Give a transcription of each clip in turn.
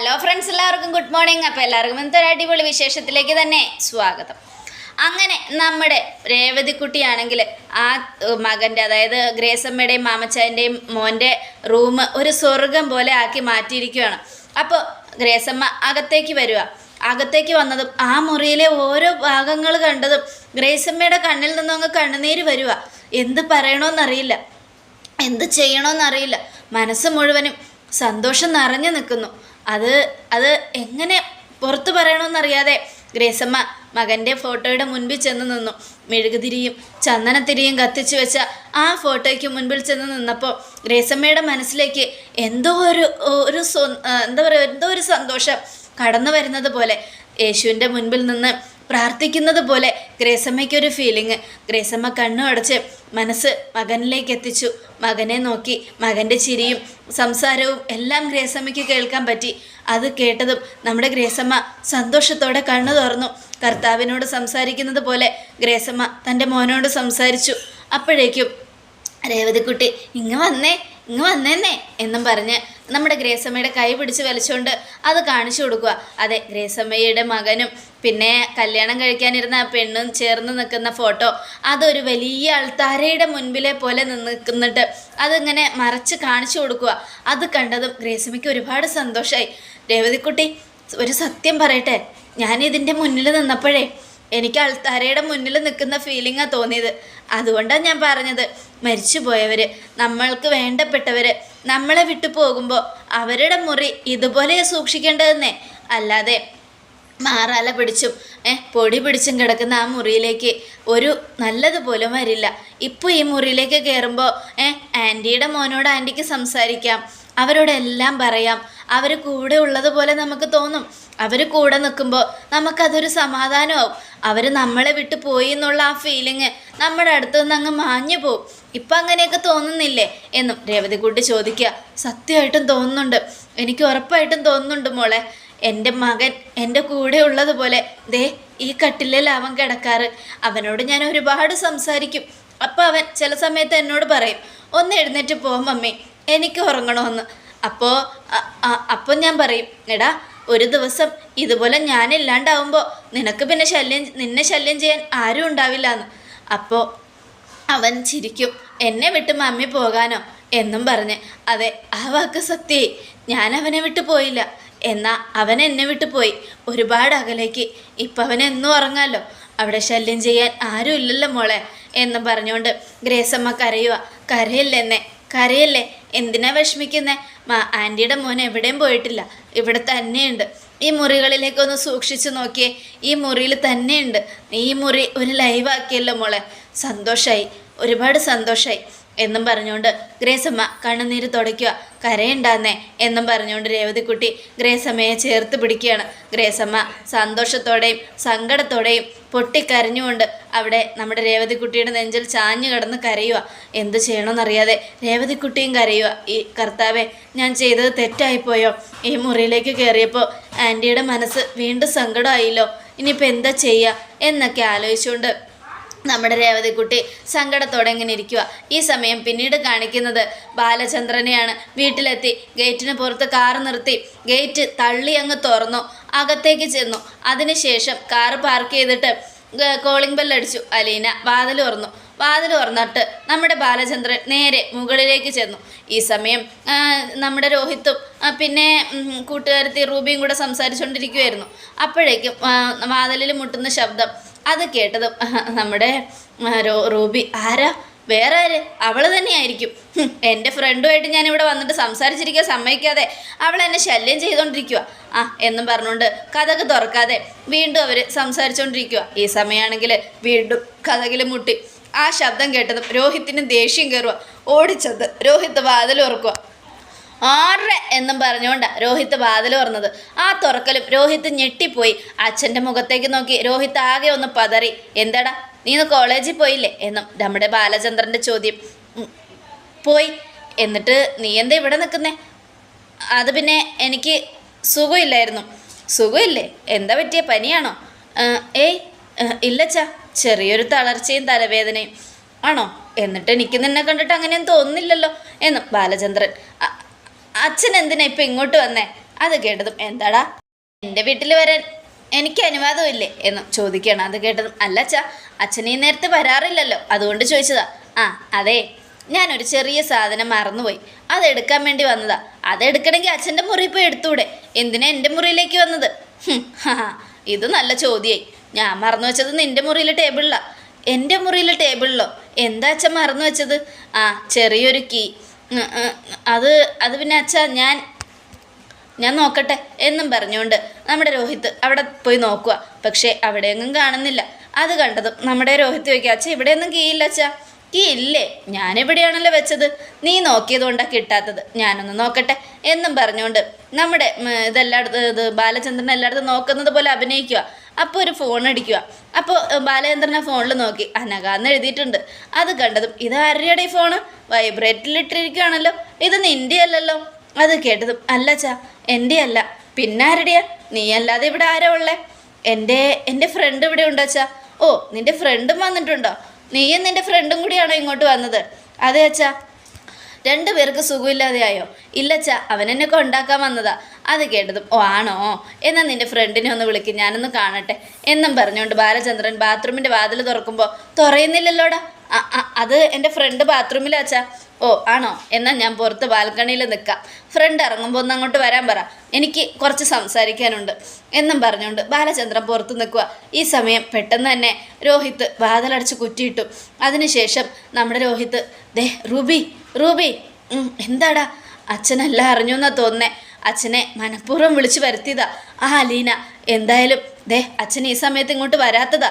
Hello friends എല്ലാവർക്കും good morning അപ്പോൾ എല്ലാവർക്കും ഇന്നത്തെ ഒരു അടിപൊളി വിശേഷത്തിലേക്ക് തന്നെ സ്വാഗതം. അങ്ങനെ നമ്മുടെ രേവതിക്കുട്ടിയാണെങ്കിൽ ആ മകന്റെ അതായത് ഗ്രേസമ്മയുടെയും മാമച്ചാന്റെയും മോന്റെ റൂം ഒരു സ്വർഗം പോലെ ആക്കി മാറ്റിയിരിക്കുകയാണ്. അപ്പോൾ ഗ്രേസമ്മ അകത്തേക്ക് വരിക. അകത്തേക്ക് വന്നതും ആ മുറിയിലെ ഓരോ ഭാഗങ്ങൾ കണ്ടതും ഗ്രേസമ്മയുടെ കണ്ണിൽ നിന്നും അങ്ങ് കണ്ണുനീര് വരിക എന്ത് പറയണമെന്നറിയില്ല എന്ത് ചെയ്യണമെന്നറിയില്ല മനസ്സ് മുഴുവനും സന്തോഷം നിറഞ്ഞു നിൽക്കുന്നു. അത് അത് എങ്ങനെ പുറത്തു പറയണമെന്നറിയാതെ ഗ്രേസമ്മ മകന്റെ ഫോട്ടോയുടെ മുൻപിൽ ചെന്ന് നിന്നു. മെഴുകുതിരിയും ചന്ദനത്തിരിയും കത്തിച്ചു വെച്ച ആ ഫോട്ടോയ്ക്ക് മുൻപിൽ ചെന്ന് നിന്നപ്പോൾ ഗ്രേസമ്മയുടെ മനസ്സിലേക്ക് എന്തോ ഒരു ഒരു എന്താ പറയുക എന്തോ ഒരു സന്തോഷം കടന്നു വരുന്നത് പോലെ. യേശുവിന്റെ മുൻപിൽ നിന്ന് പ്രാർത്ഥിക്കുന്നത് പോലെ ഗ്രേസമ്മയ്ക്കൊരു ഫീലിങ് ഗ്രേസമ്മ കണ്ണു അടച്ച് മനസ്സ് മകനിലേക്ക് എത്തിച്ചു. മകനെ നോക്കി മകന്റെ ചിരിയും സംസാരവും എല്ലാം ഗ്രേസമ്മയ്ക്ക് കേൾക്കാൻ പറ്റി. അത് കേട്ടതും നമ്മുടെ ഗ്രേസമ്മ സന്തോഷത്തോടെ കണ്ണു തുറന്നു. കർത്താവിനോട് സംസാരിക്കുന്നത് പോലെ ഗ്രേസമ്മ തന്റെ മോനോട് സംസാരിച്ചു. അപ്പോഴേക്കും രേവതിക്കുട്ടി ഇങ്ങ് വന്നേ ഇങ്ങ് വന്നേന്നേ എന്നും പറഞ്ഞ് നമ്മുടെ ഗ്രേസമ്മയുടെ കൈ പിടിച്ച് വലിച്ചുകൊണ്ട് അത് കാണിച്ചു കൊടുക്കുക. അതെ ഗ്രേസമ്മയുടെ മകനും പിന്നെ കല്യാണം കഴിക്കാനിരുന്ന ആ പെണ്ണും ചേർന്ന് നിൽക്കുന്ന ഫോട്ടോ അതൊരു വലിയ അൾത്താരയുടെ മുൻപിലെ പോലെ നിൽക്കുന്നിട്ട് അതിങ്ങനെ മറച്ച് കാണിച്ചു കൊടുക്കുക. അത് കണ്ടതും ഗ്രേസമ്മയ്ക്ക് ഒരുപാട് സന്തോഷമായി രേവതിക്കുട്ടി ഒരു സത്യം പറയട്ടെ? ഞാൻ ഇതിന്റെ മുന്നിൽ നിന്നപ്പോഴേ എനിക്ക് അൾത്താരയുടെ മുന്നിൽ നിൽക്കുന്ന ഫീലിങ്ങാണ് തോന്നിയത്. അതുകൊണ്ടാണ് ഞാൻ പറഞ്ഞത്. മരിച്ചുപോയവർ നമ്മൾക്ക് വേണ്ടപ്പെട്ടവർ നമ്മളെ വിട്ടു പോകുമ്പോൾ അവരുടെ മുറി ഇതുപോലെ സൂക്ഷിക്കേണ്ടതെന്നേ. അല്ലാതെ മാറാല പിടിച്ചും ഏ പൊടി പിടിച്ചും കിടക്കുന്ന ആ മുറിയിലേക്ക് ഒരു നല്ലതുപോലും വരില്ല. ഇപ്പോൾ ഈ മുറിയിലേക്ക് കയറുമ്പോൾ ഏ ആന്റിയുടെ മോനോട് ആന്റിക്ക് സംസാരിക്കാം. അവരോടെല്ലാം പറയാം. അവർ കൂടെ ഉള്ളതുപോലെ നമുക്ക് തോന്നും. അവർ കൂടെ നിൽക്കുമ്പോൾ നമുക്കതൊരു സമാധാനമാവും. അവർ നമ്മളെ വിട്ട് പോയി എന്നുള്ള ആ ഫീലിങ് നമ്മുടെ അടുത്ത് നിന്ന് അങ്ങ് മാഞ്ഞു പോവും. ഇപ്പം അങ്ങനെയൊക്കെ തോന്നുന്നില്ലേ? എന്നും രേവതി കുട്ടി ചോദിക്കുക. സത്യമായിട്ടും തോന്നുന്നുണ്ട്. എനിക്ക് ഉറപ്പായിട്ടും തോന്നുന്നുണ്ട് മോളെ. എന്റെ മകൻ എന്റെ കൂടെ ഉള്ളതുപോലെ ദേ ഈ കട്ടിലിൽ അവൻ കിടക്കാറ്. അവനോട് ഞാൻ ഒരുപാട് സംസാരിക്കും. അപ്പോൾ അവൻ ചില സമയത്ത് എന്നോട് പറയും ഒന്ന് എഴുന്നേറ്റ് പോ മമ്മി. എനിക്ക് ഉറങ്ങണമെന്ന്. അപ്പോൾ അപ്പോൾ ഞാൻ പറയും എടാ ഒരു ദിവസം ഇതുപോലെ ഞാനില്ലാണ്ടാവുമ്പോൾ നിനക്ക് പിന്നെ ശല്യം നിന്നെ ശല്യം ചെയ്യാൻ ആരും ഉണ്ടാവില്ല എന്ന് അപ്പോൾ അവൻ ചിരിക്കും. എന്നെ വിട്ട് മമ്മി പോകാനോ? എന്നും പറഞ്ഞ്. അതെ ആ വാക്ക് സത്യേ. ഞാൻ അവനെ വിട്ട് പോയില്ല. എന്നാൽ അവൻ എന്നെ വിട്ട് പോയി. ഒരുപാട് അകലേക്ക്. ഇപ്പം അവൻ എന്നും ഉറങ്ങാമല്ലോ അവിടെ ശല്യം ചെയ്യാൻ ആരും ഇല്ലല്ലോ മോളെ. എന്നും പറഞ്ഞുകൊണ്ട് ഗ്രേസമ്മ കരയുക കരയില്ലെന്നെ കരയല്ലേ? എന്തിനാ വിഷമിക്കുന്നേ? ആന്റിയുടെ മോൻ എവിടെയും പോയിട്ടില്ല. ഇവിടെ തന്നെയുണ്ട്. ഈ മുറികളിലേക്കൊന്ന് സൂക്ഷിച്ചു നോക്കിയേ. ഈ മുറിയിൽ തന്നെയുണ്ട്. ഈ മുറി ഒരു ലൈവാക്കിയല്ലോ മോളെ. സന്തോഷമായി ഒരുപാട് സന്തോഷമായി എന്നും പറഞ്ഞുകൊണ്ട് ഗ്രേസമ്മ കണ്ണുനീര് തുടയ്ക്കുക. കരയുണ്ടാന്നേ എന്നും പറഞ്ഞുകൊണ്ട് രേവതിക്കുട്ടി ഗ്രേസമ്മയെ ചേർത്ത് പിടിക്കുകയാണ്. ഗ്രേസമ്മ സന്തോഷത്തോടെയും സങ്കടത്തോടെയും പൊട്ടിക്കരഞ്ഞുകൊണ്ട് അവിടെ നമ്മുടെ രേവതിക്കുട്ടിയുടെ നെഞ്ചിൽ ചാഞ്ഞു കിടന്ന് കരയുക. എന്ത് ചെയ്യണമെന്നറിയാതെ രേവതിക്കുട്ടിയും കരയുക. ഈ കർത്താവെ ഞാൻ ചെയ്തത് തെറ്റായിപ്പോയോ? ഈ മുറിയിലേക്ക് കയറിയപ്പോൾ ആന്റിയുടെ മനസ്സ് വീണ്ടും സങ്കടമായില്ലോ. ഇനിയിപ്പോൾ എന്താ ചെയ്യുക എന്നൊക്കെ ആലോചിച്ചുകൊണ്ട് നമ്മുടെ രേവതിക്കുട്ടി സങ്കടത്തോടെ ഇങ്ങനെ ഇരിക്കുക ഈ സമയം പിന്നീട് കാണിക്കുന്നത് ബാലചന്ദ്രനെയാണ്. വീട്ടിലെത്തി ഗേറ്റിന് പുറത്ത് കാർ നിർത്തി ഗേറ്റ് തള്ളി അങ്ങ് തുറന്നു അകത്തേക്ക് ചെന്നു. അതിനുശേഷം കാർ പാർക്ക് ചെയ്തിട്ട് കോളിംഗ് ബെല്ലടിച്ചു അലീന വാതിൽ തുറന്നു. വാതിൽ തുറന്നിട്ട് നമ്മുടെ ബാലചന്ദ്രൻ നേരെ മുകളിലേക്ക് ചെന്നു. ഈ സമയം നമ്മുടെ രോഹിത്തും പിന്നെ കൂട്ടുകാരത്തി റൂബിയും കൂടെ സംസാരിച്ചുകൊണ്ടിരിക്കുമായിരുന്നു അപ്പോഴേക്കും വാതിലിൽ മുട്ടുന്ന ശബ്ദം അത് കേട്ടതും നമ്മുടെ റൂബി ആരാ? വേറെ ആര്? അവൾ തന്നെയായിരിക്കും. എന്റെ ഫ്രണ്ടുമായിട്ട് ഞാൻ വന്നിട്ട് സംസാരിച്ചിരിക്കാൻ സമ്മതിക്കാതെ അവൾ എന്നെ ശല്യം ചെയ്തുകൊണ്ടിരിക്കുക ആ എന്നും പറഞ്ഞുകൊണ്ട് കഥക് തുറക്കാതെ വീണ്ടും അവർ സംസാരിച്ചുകൊണ്ടിരിക്കുക ഈ സമയമാണെങ്കിൽ വീണ്ടും കഥകിൽ മുട്ടി ആ ശബ്ദം കേട്ടതും രോഹിത്തിന് ദേഷ്യം കയറുക ഓടിച്ചത് രോഹിത്ത് വാതിൽ ഉറക്കുക ആറ് എന്നും പറഞ്ഞുകൊണ്ട് രോഹിത്ത് വാതിൽ തുറന്നത്. ആ തുറക്കലും രോഹിത്ത് ഞെട്ടിപ്പോയി. അച്ഛന്റെ മുഖത്തേക്ക് നോക്കി രോഹിത്ത് ആകെ ഒന്ന് പതറി. എന്തടാ നീ ഇന്ന് കോളേജിൽ പോയില്ലേ? എന്നും നമ്മുടെ ബാലചന്ദ്രന്റെ ചോദ്യം. പോയി. എന്നിട്ട് നീ എന്താ ഇവിടെ നിൽക്കുന്നേ? അത് പിന്നെ എനിക്ക് സുഖമില്ലായിരുന്നു. സുഖമില്ലേ? എന്താ പറ്റിയ പനിയാണോ? ഏയ് ഇല്ല ഇല്ലച്ചാ. ചെറിയൊരു തളർച്ചയും തലവേദനയും. ആണോ? എന്നിട്ട് എനിക്ക് നിന്നെ കണ്ടിട്ട് അങ്ങനെയൊന്നും തോന്നുന്നില്ലല്ലോ. എന്നും ബാലചന്ദ്രൻ "അ- അച്ഛൻ എന്തിനാ ഇപ്പൊ ഇങ്ങോട്ട് വന്നേ? അത് കേട്ടതും എന്താടാ? എന്റെ വീട്ടിൽ വരാൻ എനിക്ക് അനുവാദമില്ലേ? എന്ന് ചോദിക്കണം അത് കേട്ടതും അല്ല അച്ഛാ നേരത്തെ വരാറില്ലല്ലോ. അതുകൊണ്ട് ചോദിച്ചതാ. ആ അതെ. ഞാനൊരു ചെറിയ സാധനം മറന്നുപോയി. അതെടുക്കാൻ വേണ്ടി വന്നതാ. അതെടുക്കണമെങ്കിൽ അച്ഛന്റെ മുറി പോയി എടുത്തൂടെ? എന്തിനാ എന്റെ മുറിയിലേക്ക് വന്നത്? ഇത് നല്ല ചോദ്യമായി ഞാൻ മറന്നു വെച്ചത് നിന്റെ മുറിയിലെ ടേബിളിലാണ് എന്റെ മുറിയിലെ ടേബിളിലോ? എന്താ അച്ഛൻ മറന്നു വെച്ചത്? ആ ചെറിയൊരു കീ. അത് അത് പിന്നെ അച്ഛാ ഞാൻ ഞാൻ നോക്കട്ടെ എന്നും പറഞ്ഞുകൊണ്ട് നമ്മുടെ രോഹിത്ത് അവിടെ പോയി നോക്കുക പക്ഷേ അവിടെയൊന്നും കാണുന്നില്ല. അത് കണ്ടതും നമ്മുടെ രോഹിത്ത് ചോദിക്കുക അച്ഛ ഇവിടെയൊന്നും കീയില്ല അച്ഛാ? കീ ഇല്ലേ ഞാനെവിടെയാണല്ലോ വെച്ചത്? നീ നോക്കിയത് കൊണ്ടാണ് കിട്ടാത്തത്. ഞാനൊന്ന് നോക്കട്ടെ എന്നും പറഞ്ഞുകൊണ്ട് നമ്മുടെ ഇതെല്ലായിടത്തും ഇത് ബാലചന്ദ്രൻ എല്ലായിടത്തും നോക്കുന്നത് പോലെ അഭിനയിക്കുക അപ്പോൾ ഒരു ഫോൺ അടിക്കുക. അപ്പോൾ ബാലചന്ദ്രൻ ആ ഫോണിൽ നോക്കി. അനകാന്ന് എഴുതിയിട്ടുണ്ട്. അത് കണ്ടതും ഇത് ആരുടെ ഈ ഫോണ് വൈബ്രേറ്റിലിട്ടിരിക്കുകയാണല്ലോ ഇത് നിന്റെ അല്ലല്ലോ അത് കേട്ടതും അല്ല ചാ എന്റെ അല്ല പിന്നെ ആരുടെയാ? നീ അല്ലാതെ ഇവിടെ ആരാ ഉള്ളേ? എന്റെ എന്റെ ഫ്രണ്ട് ഇവിടെ ഉണ്ടോ അച്ഛാ. ഓ നിന്റെ ഫ്രണ്ടും വന്നിട്ടുണ്ടോ? നീയും നിന്റെ ഫ്രണ്ടും കൂടിയാണോ ഇങ്ങോട്ട് വന്നത്? അതെ അച്ഛാ. രണ്ടു പേർക്ക് സുഖമില്ലാതെയായോ? ഇല്ലച്ച അവൻ എന്നെ കൊണ്ടാക്കാൻ വന്നതാ. അത് കേട്ടതും ഓ ആണോ? എന്നാൽ നിന്റെ ഫ്രണ്ടിനെ ഒന്ന് വിളിക്കും ഞാനൊന്ന് കാണട്ടെ. എന്നും പറഞ്ഞുകൊണ്ട് ബാലചന്ദ്രൻ ബാത്റൂമിന്റെ വാതിൽ തുറക്കുമ്പോൾ തുറയുന്നില്ലല്ലോടാ? അത് എന്റെ ഫ്രണ്ട് ബാത്റൂമിലാച്ചാ. ഓ ആണോ? എന്നാൽ ഞാൻ പുറത്ത് ബാൽക്കണിയിൽ നിൽക്കാം ഫ്രണ്ട് ഇറങ്ങുമ്പോൾ ഒന്ന് അങ്ങോട്ട് വരാൻ പറ. എനിക്ക് കുറച്ച് സംസാരിക്കാനുണ്ട്. എന്നും പറഞ്ഞുകൊണ്ട് ബാലചന്ദ്രൻ പുറത്ത് നിൽക്കുക ഈ സമയം പെട്ടെന്ന് തന്നെ രോഹിത്ത് വാതിലടച്ച് കുറ്റിയിട്ടു. അതിനുശേഷം നമ്മുടെ രോഹിത്ത് ദേ റൂബി റൂബി എന്താടാ? അച്ഛനെല്ലാം അറിഞ്ഞു എന്നാ തോന്നേ അച്ഛനെ മനഃപൂർവം വിളിച്ചു വരുത്തിയതാ. ആ അലീന എന്തായാലും ദേ അച്ഛൻ ഈ സമയത്ത് ഇങ്ങോട്ട് വരാത്തതാ.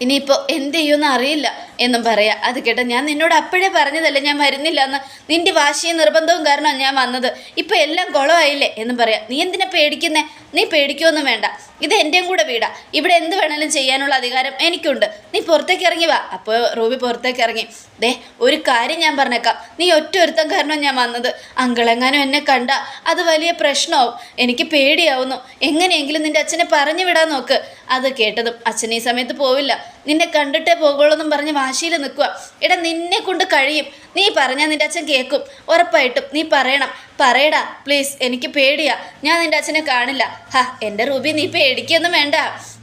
ഇനിയിപ്പോൾ എന്ത് ചെയ്യുമെന്ന് അറിയില്ല. എന്നും പറയാ. അത് കേട്ടോ ഞാൻ നിന്നോട് അപ്പോഴേ പറഞ്ഞതല്ലേ ഞാൻ വരുന്നില്ല എന്ന്. നിന്റെ വാശിയും നിർബന്ധവും കാരണം ഞാൻ വന്നത്. ഇപ്പം എല്ലാം കുളമായില്ലേ എന്നും പറയാം. നീ എന്തിനാ പേടിക്കുന്നേ? നീ പേടിക്കുമൊന്നും വേണ്ട. ഇത് എന്റെയും കൂടെ വീടാ. ഇവിടെ എന്ത് വേണേലും ചെയ്യാനുള്ള അധികാരം എനിക്കുണ്ട്. നീ പുറത്തേക്ക് ഇറങ്ങി വാ. അപ്പോൾ റൂബി പുറത്തേക്ക് ഇറങ്ങി. ദേ ഒരു കാര്യം ഞാൻ പറഞ്ഞേക്കാം. നീ ഒറ്റ ഒരുത്തം കാരണം ഞാൻ വന്നത്. അങ്കളെങ്ങാനും എന്നെ കണ്ട അത് വലിയ പ്രശ്നമാവും. എനിക്ക് പേടിയാവുന്നു. എങ്ങനെയെങ്കിലും നിന്റെ അച്ഛനെ പറഞ്ഞു വിടാൻ നോക്ക്. അത് കേട്ടതും അച്ഛൻ ഈ സമയത്ത് പോവില്ല. നിന്നെ കണ്ടിട്ടേ പോകുള്ളൂ എന്നും പറഞ്ഞ് വാശിയിൽ നിൽക്കുക. എടാ നിന്നെ കൊണ്ട് കഴിയും. നീ പറഞ്ഞാൽ നിന്റെ അച്ഛൻ കേൾക്കും. ഉറപ്പായിട്ടും നീ പറയണം. പറയടാ പ്ലീസ് എനിക്ക് പേടിയാ. ഞാൻ നിന്റെ അച്ഛനെ കാണില്ല. ഹാ എന്റെ റൂബി നീ പേടിക്കൊന്നും വേണ്ട.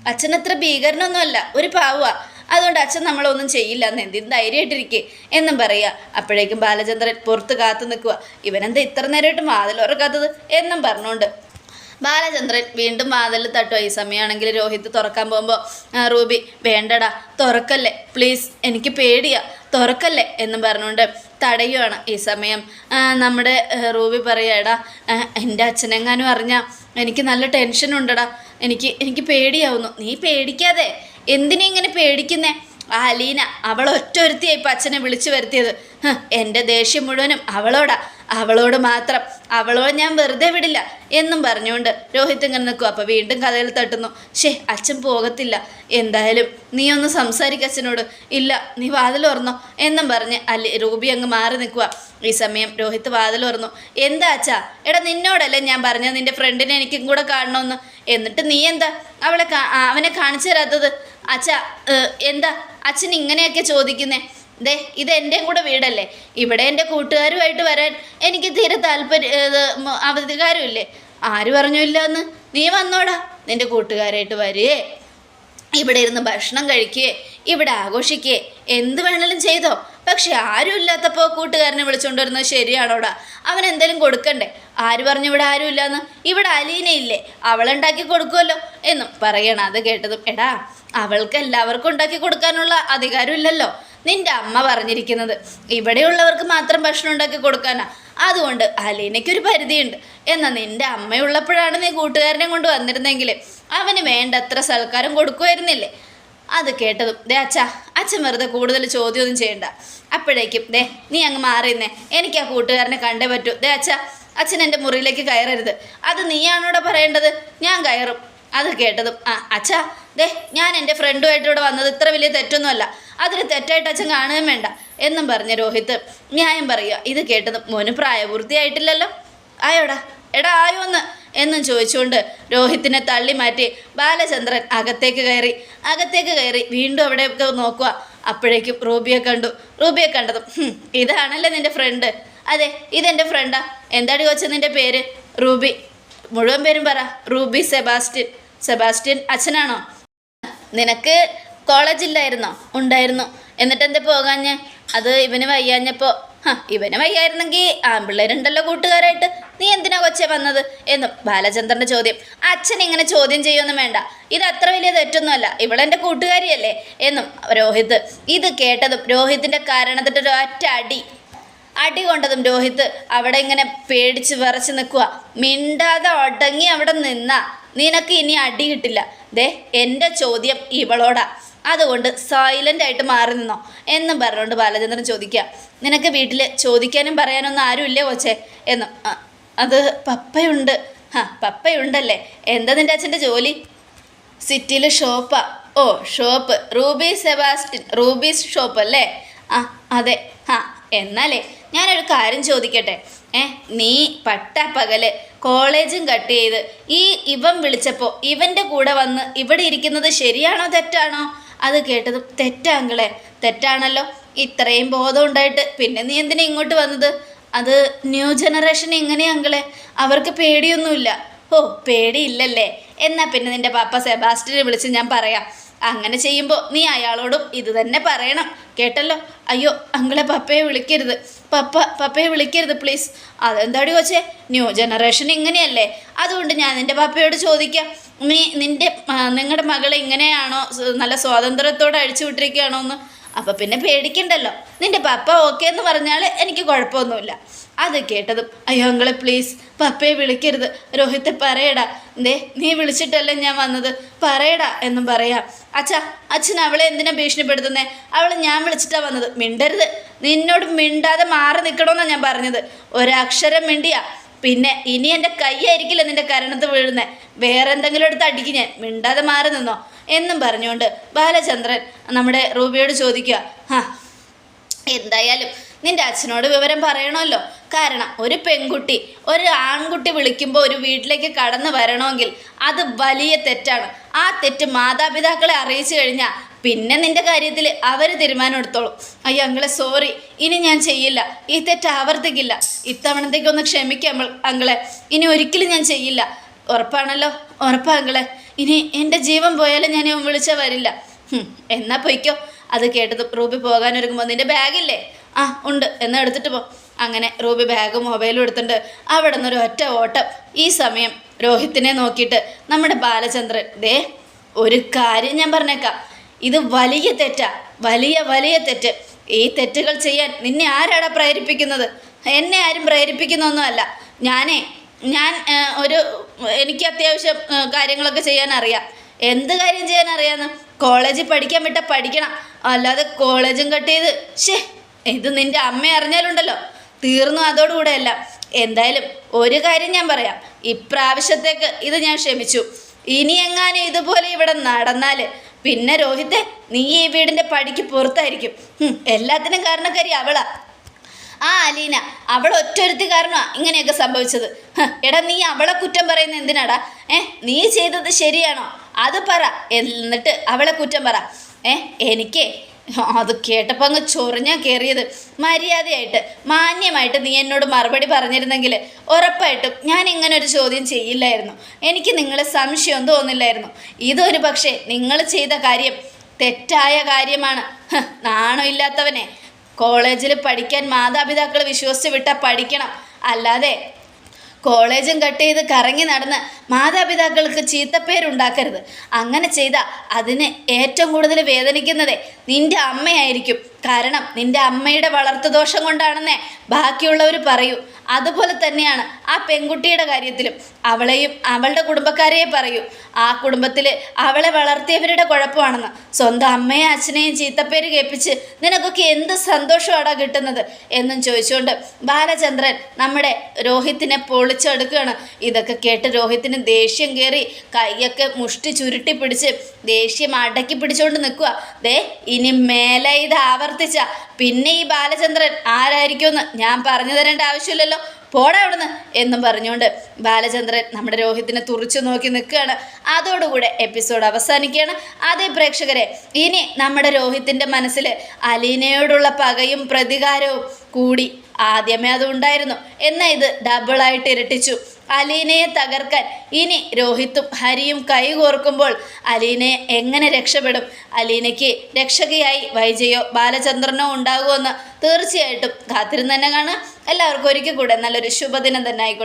അച്ഛൻ അത്ര ഭീകരനൊന്നുമല്ല ഒരു പാവുക അതുകൊണ്ട് അച്ഛൻ നമ്മളൊന്നും ചെയ്യില്ല. എന്ന് എന്തിന് ധൈര്യമായിട്ടിരിക്കേ എന്നും പറയുക. അപ്പോഴേക്കും ബാലചന്ദ്രൻ പുറത്ത് കാത്തു നിൽക്കുക. ഇവനെന്താ ഇത്ര നേരമായിട്ട് വാതിൽ എന്നും പറഞ്ഞുകൊണ്ട് ബാലചന്ദ്രൻ വീണ്ടും വാതിൽ തട്ടുക ഈ സമയമാണെങ്കിൽ രോഹിത് തുറക്കാൻ പോകുമ്പോൾ റൂബി വേണ്ടടാ തുറക്കല്ലേ? പ്ലീസ് എനിക്ക് പേടിയാ തുറക്കല്ലേ? എന്ന് പറഞ്ഞുകൊണ്ട് തടയുവാണ് ഈ സമയം. നമ്മുടെ റൂബി പറയാടാ എന്റെ അച്ഛനെങ്ങാനും അറിഞ്ഞാൽ എനിക്ക് നല്ല ടെൻഷൻ ഉണ്ടടാ. എനിക്ക് എനിക്ക് പേടിയാവുന്നു. നീ പേടിക്കാതെ എന്തിനെ ഇങ്ങനെ പേടിക്കുന്നേ? ആ അലീന അവൾ ഒറ്റ ഒരുത്തിയായി ഇപ്പം അച്ഛനെ വിളിച്ചു വരുത്തിയത്. എന്റെ ദേഷ്യം മുഴുവനും അവളോടാ. അവളോട് മാത്രം അവളോട് ഞാൻ വെറുതെ വിടില്ല എന്നും പറഞ്ഞുകൊണ്ട് രോഹിത് ഇങ്ങനെ നിൽക്കും. അപ്പോൾ വീണ്ടും കഥയിൽ തട്ടുന്നു ഷേ അച്ഛൻ പോകത്തില്ല എന്തായാലും നീ ഒന്ന് സംസാരിക്ക അച്ഛനോട്. ഇല്ല നീ വാതിൽ ഓർന്നോ എന്നും പറഞ്ഞ് അല്ലെ റൂബി അങ്ങ് മാറി നിൽക്കുക ഈ സമയം രോഹിത് വാതിൽ ഓർന്നു എന്താ അച്ഛാ? എടാ നിന്നോടല്ലേ ഞാൻ പറഞ്ഞത് നിന്റെ ഫ്രണ്ടിനെ എനിക്കും കൂടെ കാണണമെന്ന് എന്നിട്ട് നീ എന്താ? അവളെ അവനെ കാണിച്ചു തരാത്തത്? അച്ഛാ എന്താ? അച്ഛൻ ഇങ്ങനെയൊക്കെ ചോദിക്കുന്നേ. ദേ ഇത് എന്റെയും കൂടെ വീടല്ലേ? ഇവിടെ എന്റെ കൂട്ടുകാരുമായിട്ട് വരാൻ എനിക്ക് തീരെ താല്പര്യം അവധികാരമില്ലേ ആര് പറഞ്ഞു ഇല്ല എന്ന് നീ വന്നോടാ. നിന്റെ കൂട്ടുകാരായിട്ട് വരികയെ ഇവിടെ ഇരുന്ന് ഭക്ഷണം കഴിക്കുകയെ ഇവിടെ ആഘോഷിക്കുകയെ എന്ത് വേണേലും ചെയ്തോ. പക്ഷെ ആരും ഇല്ലാത്തപ്പോൾ കൂട്ടുകാരനെ വിളിച്ചുകൊണ്ട് വരുന്നത് ശരിയാണോടാ? അവൻ എന്തെങ്കിലും കൊടുക്കണ്ടേ? ആര് പറഞ്ഞു ഇവിടെ ആരും ഇല്ലാന്ന്? ഇവിടെ അലീനയില്ലേ അവളുണ്ടാക്കി കൊടുക്കുമല്ലോ എന്നും പറയണം. അത് കേട്ടതും എടാ അവൾക്ക് എല്ലാവർക്കും ഉണ്ടാക്കി കൊടുക്കാനുള്ള അധികാരം ഇല്ലല്ലോ നിന്റെ അമ്മ പറഞ്ഞിരിക്കുന്നത്. ഇവിടെയുള്ളവർക്ക് മാത്രം ഭക്ഷണം ഉണ്ടാക്കി കൊടുക്കാനാ. അതുകൊണ്ട് അലീനയ്ക്കൊരു പരിധിയുണ്ട്. എന്നാൽ നിന്റെ അമ്മയുള്ളപ്പോഴാണ് നീ കൂട്ടുകാരനെ കൊണ്ട് വന്നിരുന്നെങ്കിൽ അവന് വേണ്ടത്ര സൽക്കാരം കൊടുക്കുമായിരുന്നില്ലേ? അത് കേട്ടതും ദേ അച്ഛ അച്ഛൻ വെറുതെ കൂടുതൽ ചോദ്യമൊന്നും ചെയ്യണ്ട. അപ്പോഴേക്കും ദേ നീ അങ്ങ് മാറിയുന്നേ എനിക്ക് ആ കൂട്ടുകാരനെ കണ്ടേ പറ്റൂ. ദേ അച്ഛ അച്ഛൻ എന്റെ മുറിയിലേക്ക് കയറരുത്. അത് നീയാണോടെ പറയേണ്ടത്? ഞാൻ കയറും. അത് കേട്ടതും ആ അച്ഛാ ദേ ഞാൻ എന്റെ ഫ്രണ്ടുമായിട്ട് ഇവിടെ വന്നത് ഇത്ര വലിയ തെറ്റൊന്നുമല്ല. അതിന് തെറ്റായിട്ട് അച്ഛൻ കാണുകയും വേണ്ട. എന്നും പറഞ്ഞ രോഹിത് ന്യായം പറയുക. ഇത് കേട്ടത് മോന് പ്രായപൂർത്തിയായിട്ടില്ലല്ലോ. ആയോടാ? എടാ ആയോ എന്ന് എന്നും ചോദിച്ചുകൊണ്ട് രോഹിത്തിനെ തള്ളി മാറ്റി ബാലചന്ദ്രൻ അകത്തേക്ക് കയറി അകത്തേക്ക് കയറി വീണ്ടും അവിടെയൊക്കെ നോക്കുക. അപ്പോഴേക്കും റൂബിയെ കണ്ടു. റൂബിയെ കണ്ടതും ഇതാണല്ലേ നിന്റെ ഫ്രണ്ട് അതെ ഇതെന്റെ ഫ്രണ്ടാ എന്താടി കൊച്ച നിന്റെ പേര്? റൂബി. മുഴുവൻ പേരും പറ. Ruby Sebastian. സെബാസ്റ്റ്യൻ അച്ഛനാണോ? നിനക്ക് കോളേജില്ലായിരുന്നോ ഉണ്ടായിരുന്നു? എന്നിട്ട് എന്താ പോകാഞ്ഞ്? അത് ഇവന് വയ്യാഞ്ഞപ്പോൾ ആ ഇവന് വയ്യായിരുന്നെങ്കിൽ ആൺപിള്ളേരുണ്ടല്ലോ കൂട്ടുകാരായിട്ട്. നീ എന്തിനാ കൊച്ചെ വന്നത്? എന്നും ബാലചന്ദ്രന്റെ ചോദ്യം. അച്ഛൻ ഇങ്ങനെ ചോദ്യം ചെയ്യൊന്നും വേണ്ട. ഇത് അത്ര വലിയ തെറ്റൊന്നുമല്ല. ഇവളെന്റെ കൂട്ടുകാരിയല്ലേ? എന്നും രോഹിത്. ഇത് കേട്ടതും രോഹിത്തിന്റെ കാരണത്തിന്റെ ഒരു ഒറ്റ അടി. അടി കൊണ്ടതും രോഹിത് അവിടെ ഇങ്ങനെ പേടിച്ച് വിറച്ച് നിൽക്കുക മിണ്ടാതെ ഒടങ്ങി അവിടെ നിന്നാ. നിനക്ക് ഇനി അടി കിട്ടില്ല. ദേ എന്റെ ചോദ്യം ഇവളോടാ. അതുകൊണ്ട് സൈലന്റ് ആയിട്ട് മാറി നിന്നോ? എന്നും പറഞ്ഞുകൊണ്ട് ബാലചന്ദ്രൻ ചോദിക്കുക. നിനക്ക് വീട്ടിൽ ചോദിക്കാനും പറയാനൊന്നും ആരുമില്ലേ കൊച്ചേ? എന്നും അത് പപ്പയുണ്ട്. ആ പപ്പയുണ്ടല്ലേ? എന്താ നിന്റെ അച്ഛന്റെ ജോലി? സിറ്റിയിൽ ഷോപ്പാ. ഓ shop. Ruby Sebastian Ruby's shop അല്ലേ? ആ അതെ. ആ എന്നാലേ ഞാനൊരു കാര്യം ചോദിക്കട്ടെ. ഏ നീ പട്ട പകൽ കോളേജും കട്ട് ചെയ്ത് ഈ ഇവൻ വിളിച്ചപ്പോൾ ഇവന്റെ കൂടെ വന്ന് ഇവിടെ ഇരിക്കുന്നത് ശരിയാണോ തെറ്റാണോ? അത് കേട്ടത് തെറ്റാങ്കളെ തെറ്റാണല്ലോ. ഇത്രയും ബോധം ഉണ്ടായിട്ട് പിന്നെ നീ എന്തിനാ ഇങ്ങോട്ട് വന്നത്? അത് ന്യൂ ജനറേഷൻ എങ്ങനെയാങ്കളെ അവർക്ക് പേടിയൊന്നുമില്ല. ഓ പേടിയില്ലല്ലേ. എന്നാ പിന്നെ നിന്റെ പാപ്പ സെബാസ്റ്റിനെ വിളിച്ച് ഞാൻ പറയാം. അങ്ങനെ ചെയ്യുമ്പോൾ നീ അയാളോടും ഇത് തന്നെ പറയണം. കേട്ടല്ലോ? അയ്യോ അങ്ങളെ പപ്പയെ വിളിക്കരുത്. പപ്പ പപ്പയെ വിളിക്കരുത് പ്ലീസ്. അതെന്താടി കൊച്ചേ? ന്യൂ ജനറേഷൻ ഇങ്ങനെയല്ലേ. അതുകൊണ്ട് ഞാൻ നിന്റെ പപ്പയോട് ചോദിക്കാം. നീ നിന്റെ നിങ്ങളുടെ മകളെ ഇങ്ങനെയാണോ നല്ല സ്വാതന്ത്ര്യത്തോടെ അഴിച്ചു വിട്ടിരിക്കുകയാണോ എന്ന്? അപ്പോൾ പിന്നെ പേടിക്കണ്ടല്ലോ. നിന്റെ പപ്പ ഓക്കെ എന്ന് പറഞ്ഞാൽ എനിക്ക് കുഴപ്പമൊന്നുമില്ല. അത് കേട്ടതും അയ്യോ അങ്ങളെ പ്ലീസ് പപ്പയെ വിളിക്കരുത്. രോഹിത്തെ പറയടാ. ദേ നീ വിളിച്ചിട്ടല്ലേ ഞാൻ വന്നത്. പറയടാ എന്നും പറയാം. അച്ഛാ അച്ഛൻ അവളെ എന്തിനാ ഭീഷണിപ്പെടുത്തുന്നേ? അവളെ ഞാൻ വിളിച്ചിട്ടാണ് വന്നത്. മിണ്ടരുത്. നിന്നോട് മിണ്ടാതെ മാറി നിൽക്കണമെന്നാണ് ഞാൻ പറഞ്ഞത്. ഒരക്ഷരം മിണ്ടിയാ. പിന്നെ ഇനി എന്റെ കൈയായിരിക്കില്ല നിന്റെ കരണത്ത് വീഴുന്നേ. വേറെ എന്തെങ്കിലും എടുത്ത് അടിക്കും ഞാൻ. മിണ്ടാതെ മാറി നിന്നോ. എന്നും പറഞ്ഞുകൊണ്ട് ബാലചന്ദ്രൻ നമ്മുടെ റൂബിയോട് ചോദിക്കുക ഹാ എന്തായാലും നിന്റെ അച്ഛനോട് വിവരം പറയണമല്ലോ. കാരണം ഒരു പെൺകുട്ടി ഒരു ആൺകുട്ടി വിളിക്കുമ്പോൾ ഒരു വീട്ടിലേക്ക് കടന്നു വരണമെങ്കിൽ അത് വലിയ തെറ്റാണ്. ആ തെറ്റ് മാതാപിതാക്കളെ അറിയിച്ചു കഴിഞ്ഞാൽ പിന്നെ നിന്റെ കാര്യത്തിൽ അവർ തീരുമാനം എടുത്തോളും. അയ്യോ അങ്ങളെ സോറി ഇനി ഞാൻ ചെയ്യില്ല. ഈ തെറ്റ് ആവർത്തിക്കില്ല. ഇത്തവണത്തേക്കൊന്ന് ക്ഷമിക്കാം അങ്ങളെ ഇനി ഒരിക്കലും ഞാൻ ചെയ്യില്ല. ഉറപ്പാണല്ലോ? ഉറപ്പാ അങ്ങളെ ഇനി എന്റെ ജീവൻ പോയാലും ഞാൻ വിളിച്ചാൽ വരില്ല. എന്നാ പൊയ്ക്കോ. അത് കേട്ടത് റൂബി പോകാനൊരുങ്ങുമ്പോൾ നിന്റെ ബാഗില്ലേ? ആ ഉണ്ട്. എന്നാ എടുത്തിട്ട് പോ. അങ്ങനെ റൂബി ബാഗും മൊബൈലും എടുത്തിട്ട് അവിടെ നിന്നൊരു ഒറ്റ ഓട്ടം. ഈ സമയം രോഹിത്തിനെ നോക്കിയിട്ട് നമ്മുടെ ബാലചന്ദ്രൻ ദേ ഒരു കാര്യം ഞാൻ പറഞ്ഞേക്കാം. ഇത് വലിയ തെറ്റാ. വലിയ വലിയ തെറ്റ്. ഈ തെറ്റുകൾ ചെയ്യാൻ നിന്നെ ആരാടാ പ്രേരിപ്പിക്കുന്നത്? എന്നെ ആരും പ്രേരിപ്പിക്കുന്നൊന്നുമല്ല. ഞാനേ ഞാൻ ഒരു എനിക്ക് അത്യാവശ്യം കാര്യങ്ങളൊക്കെ ചെയ്യാൻ അറിയാം. എന്ത് കാര്യം ചെയ്യാൻ അറിയാമെന്ന് കോളേജിൽ പഠിക്കാൻ വിട്ട പഠിക്കണം. അല്ലാതെ കോളേജും കട്ട് ചെയ്ത് ഷേ ഇത് നിന്റെ അമ്മ അറിഞ്ഞാലുണ്ടല്ലോ. തീർന്നു അതോടുകൂടെ അല്ല എന്തായാലും ഒരു കാര്യം ഞാൻ പറയാം. ഇപ്രാവശ്യത്തേക്ക് ഇത് ഞാൻ ക്ഷമിച്ചു. ഇനി എങ്ങാനും ഇതുപോലെ ഇവിടെ നടന്നാൽ പിന്നെ രോഹിത്തെ നീ ഈ വീടിന്റെ പടിക്ക് പുറത്തായിരിക്കും. എല്ലാത്തിനും കാരണക്കാരി അവളാ. ആ അലീന അവൾ ഒറ്റൊരുത്തി കാരണമാണ് ഇങ്ങനെയൊക്കെ സംഭവിച്ചത്. എടാ നീ അവളെ കുറ്റം പറയുന്ന എന്തിനാടാ? ഏ നീ ചെയ്തത് ശരിയാണോ? അത് പറ. എന്നിട്ട് അവളെ കുറ്റം പറ. ഏ എനിക്ക് അത് കേട്ടപ്പോൾ അങ്ങ് ചൊറിഞ്ഞാ കയറിയത് മര്യാദയായിട്ട് മാന്യമായിട്ട് നീ എന്നോട് മറുപടി പറഞ്ഞിരുന്നെങ്കിൽ ഉറപ്പായിട്ടും ഞാൻ ഇങ്ങനെ ഒരു ചോദ്യം ചെയ്യില്ലായിരുന്നു. എനിക്ക് നിങ്ങളെ സംശയം തോന്നില്ലായിരുന്നു. ഇതൊരു പക്ഷേ നിങ്ങൾ ചെയ്ത കാര്യം തെറ്റായ കാര്യമാണ്. നാണോ നാണമില്ലാത്തവനെ കോളേജിൽ പഠിക്കാൻ മാതാപിതാക്കൾ വിശ്വസിച്ച് വിട്ടാൽ പഠിക്കണം. അല്ലാതെ കോളേജും കട്ട് ചെയ്ത് കറങ്ങി നടന്ന് മാതാപിതാക്കൾക്ക് ചീത്തപ്പേരുണ്ടാക്കരുത്. അങ്ങനെ ചെയ്താൽ അതിന് ഏറ്റവും കൂടുതൽ വേദനിക്കുന്നതേ നിന്റെ അമ്മയായിരിക്കും. കാരണം നിന്റെ അമ്മയുടെ വളർത്തു ദോഷം കൊണ്ടാണെന്നേ ബാക്കിയുള്ളവർ പറയൂ. അതുപോലെ തന്നെയാണ് ആ പെൺകുട്ടിയുടെ കാര്യത്തിലും. അവളെയും അവളുടെ കുടുംബക്കാരെയെ പറയൂ. ആ കുടുംബത്തിൽ അവളെ വളർത്തിയവരുടെ കുഴപ്പമാണെന്ന്. സ്വന്തം അമ്മയും അച്ഛനെയും ചീത്തപ്പേര് കേൾപ്പിച്ച് നിനക്കൊക്കെ എന്ത് സന്തോഷമാടാ കിട്ടുന്നത് എന്നും ചോദിച്ചുകൊണ്ട് ബാലചന്ദ്രൻ നമ്മുടെ രോഹിത്തിനെ പൊളിച്ചെടുക്കുകയാണ്. ഇതൊക്കെ കേട്ട് രോഹിത്തിന് ദേഷ്യം കയറി കൈയൊക്കെ മുഷ്ടി ചുരുട്ടി പിടിച്ച് ദേഷ്യം അടക്കി പിടിച്ചുകൊണ്ട് നിൽക്കുക ദേ ഇനി മേലെ ഇത് ആവർത്തിച്ച പിന്നെ ഈ ബാലചന്ദ്രൻ ആരായിരിക്കുമെന്ന് ഞാൻ പറഞ്ഞു തരേണ്ട ആവശ്യമില്ലല്ലോ. പോടാ അവിടുന്ന് എന്നും പറഞ്ഞുകൊണ്ട് ബാലചന്ദ്രൻ നമ്മുടെ രോഹിത്തിനെ തുറിച്ചു നോക്കി നിൽക്കുകയാണ്. അതോടുകൂടെ എപ്പിസോഡ് അവസാനിക്കുകയാണ്. അതേ പ്രേക്ഷകരെ ഇനി നമ്മുടെ രോഹിത്തിന്റെ മനസ്സിൽ അലീനയോടുള്ള പകയും പ്രതികാരവും കൂടി ആദ്യമേ അതുണ്ടായിരുന്നു. എന്നാൽ ഇത് ഡബിളായിട്ട് ഇരട്ടിച്ചു. അലീനയെ തകർക്കാൻ ഇനി രോഹിത്തും ഹരിയും കൈകോർക്കുമ്പോൾ അലീനയെ എങ്ങനെ രക്ഷപ്പെടും? അലീനയ്ക്ക് രക്ഷകയായി വൈജയോ ബാലചന്ദ്രനോ ഉണ്ടാകുമെന്ന് തീർച്ചയായിട്ടും കാത്തിരുന്ന് തന്നെ കാണാം എല്ലാവർക്കും ഒരിക്കൽ കൂടെ നല്ലൊരു ശുഭദിനം തന്നെ ആയിക്കോട്ടെ.